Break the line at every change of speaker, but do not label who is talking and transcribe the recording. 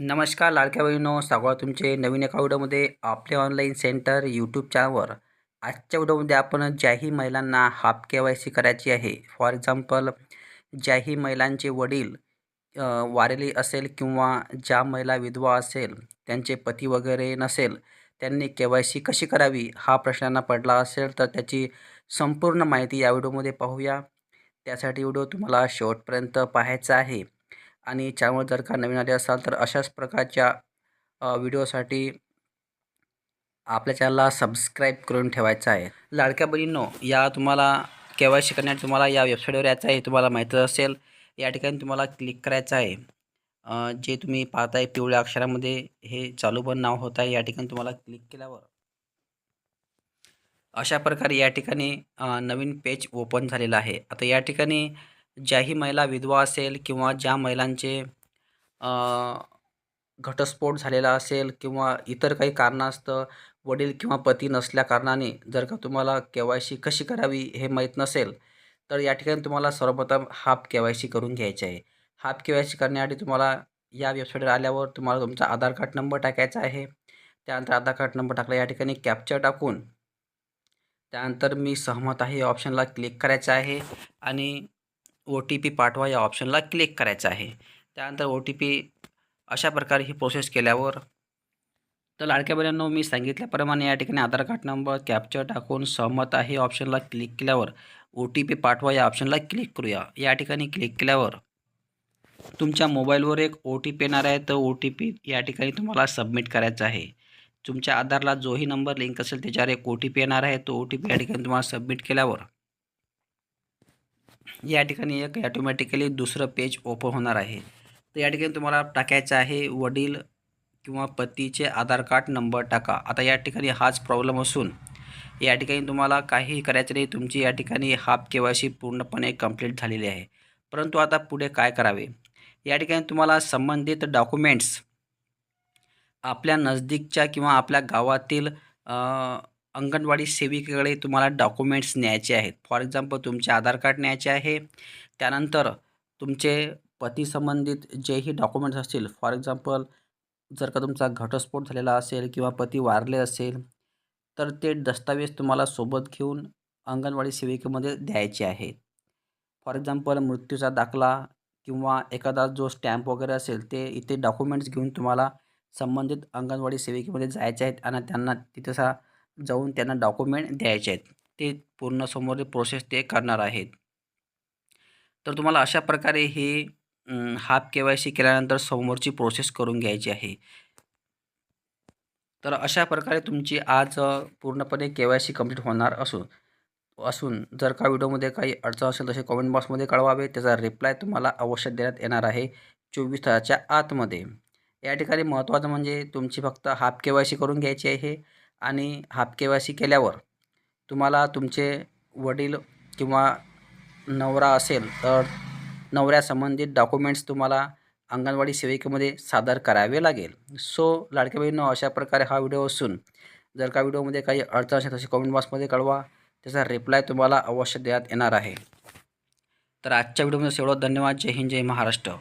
नमस्कार लाडक्या बहिणीनो. स्वागत तुमचे नवीन एका व्हिडिओमध्ये आपले ऑनलाईन सेंटर यूट्यूब चॅनलवर आजच्या व्हिडिओमध्ये आपण ज्याही महिलांना हाफ के वाय सी करायची आहे फॉर एक्झाम्पल ज्याही महिलांचे वडील वारेली वारली असेल किंवा ज्या महिला विधवा असेल त्यांचे पती वगैरे नसेल त्यांनी के वाय सी कशी करावी हा प्रश्नांना पडला असेल तर त्याची संपूर्ण माहिती या व्हिडिओमध्ये पाहूया. त्यासाठी व्हिडिओ तुम्हाला शेवटपर्यंत पाहायचा आहे. आणि चॅनल जर का नवीन आले असाल तर अशाच प्रकारच्या व्हिडिओसाठी आपल्या चॅनलला सबस्क्राईब करून ठेवायचं आहे. लाडक्या बहिणींनो या तुम्हाला के वाय सी करण्यासाठी तुम्हाला या वेबसाईटवर यायचं आहे तुम्हाला माहीतच असेल. या ठिकाणी तुम्हाला क्लिक करायचं आहे. जे तुम्ही पाहताय पिवळ्या अक्षरामध्ये हे चालू पण नाव होत आहे या ठिकाणी तुम्हाला क्लिक केल्यावर. अशा प्रकारे या ठिकाणी नवीन पेज ओपन झालेलं आहे. आता या ठिकाणी ज्याही महिला विधवा असेल किंवा ज्या महिलांचे घटस्फोट झालेला असेल किंवा इतर काही कारणास्तव वडील किंवा पती नसल्या कारणाने जर का तुम्हाला के वाय सी कशी करावी हे माहीत नसेल तर या ठिकाणी तुम्हाला सर्वप्रथम हाफ के वाय सी करून घ्यायचे आहे. हाफ के वाय सी करण्यासाठी तुम्हाला या वेबसाईटवर आल्यावर तुम्हाला तुमचा आधार कार्ड नंबर टाकायचा आहे. त्यानंतर आधार कार्ड नंबर टाकला या ठिकाणी कॅप्चर टाकून त्यानंतर मी सहमत आहे या ऑप्शनला क्लिक करायचं आहे आणि ओ टी पी पाठवा या ऑप्शनला क्लिक करायचं आहे. त्यानंतर ओ टी पी अशा प्रकारे ही प्रोसेस केल्यावर तर लाडक्या मी सांगितल्याप्रमाणे या ठिकाणी आधार कार्ड नंबर कॅप्चर टाकून सहमत आहे ऑप्शनला क्लिक केल्यावर. ओ टी पी पाठवा या ऑप्शनला क्लिक करूया. या ठिकाणी क्लिक केल्यावर तुमच्या मोबाईलवर एक ओ टी पी येणार आहे. तर ओ टी पी या ठिकाणी तुम्हाला सबमिट करायचा आहे. तुमच्या आधारला जोही नंबर लिंक असेल त्याच्यावर एक ओ टी पी येणार आहे. तो ओ टी पी या ठिकाणी तुम्हाला सबमिट केल्यावर या ठिकाणी एक ॲटोमॅटिकली दुसरं पेज ओपन होणार आहे. तर या ठिकाणी तुम्हाला टाकायचं आहे वडील किंवा पतीचे आधार कार्ड नंबर टाका. आता या ठिकाणी हाच प्रॉब्लेम असून या ठिकाणी तुम्हाला काहीही करायचं नाही. तुमची या ठिकाणी हाफ के वाय सी पूर्णपणे कंप्लीट झालेली आहे. परंतु आता पुढे काय करावे? या ठिकाणी तुम्हाला संबंधित डॉक्युमेंट्स आपल्या नजदीकच्या किंवा आपल्या गावातील अंगणवाडी सेविकेकडे तुम्हाला डॉक्युमेंट्स न्यायचे आहेत. फॉर एक्झाम्पल तुमचे आधार कार्ड न्यायचे आहे. त्यानंतर तुमचे पती संबंधित जेही डॉक्युमेंट्स असतील फॉर एक्झाम्पल जर का तुमचा घटस्फोट झालेला असेल किंवा पती वारले असेल तर ते दस्तावेज तुम्हाला सोबत घेऊन अंगणवाडी सेविकेमध्ये द्यायचे आहे. फॉर एक्झाम्पल मृत्यूचा दाखला किंवा एखादा जो स्टॅम्प वगैरे असेल ते इथे डॉक्युमेंट्स घेऊन तुम्हाला संबंधित अंगणवाडी सेविकेमध्ये जायचे आहेत आणि त्यांना तिथं जाऊन त्यांना डॉक्युमेंट द्यायचे आहेत. ते पूर्ण समोर प्रोसेस ते करणार आहेत. तर तुम्हाला अशा प्रकारे हे हाफ के वाय सी केल्यानंतर समोरची प्रोसेस करून घ्यायची आहे. तर अशा प्रकारे तुमची आज पूर्णपणे के वाय सी कंप्लीट होणार असून असून जर का व्हिडिओमध्ये काही अडचण असेल तसे कॉमेंट बॉक्समध्ये कळवावे त्याचा रिप्लाय तुम्हाला अवश्य देण्यात येणार आहे चोवीस तासाच्या आतमध्ये. या ठिकाणी महत्त्वाचं म्हणजे तुमची फक्त हाफ के वाय सी करून घ्यायची आहे. आणि हाफ के वाय सी केल्यावर तुम्हाला तुमचे वडील किंवा नवरा असेल तर नवऱ्यासंबंधित डॉक्युमेंट्स तुम्हाला अंगणवाडी सेविकेमध्ये सादर करावे लागेल. सो लाडक्या अशा प्रकारे हा व्हिडिओ असून जर का व्हिडिओमध्ये काही अडचण असेल तसे कमेंट बॉक्समध्ये कळवा. त्याचा रिप्लाय तुम्हाला अवश्य देण्यात येणार आहे. तर आजच्या व्हिडिओमध्ये एवढं धन्यवाद. जय हिंद जय महाराष्ट्र.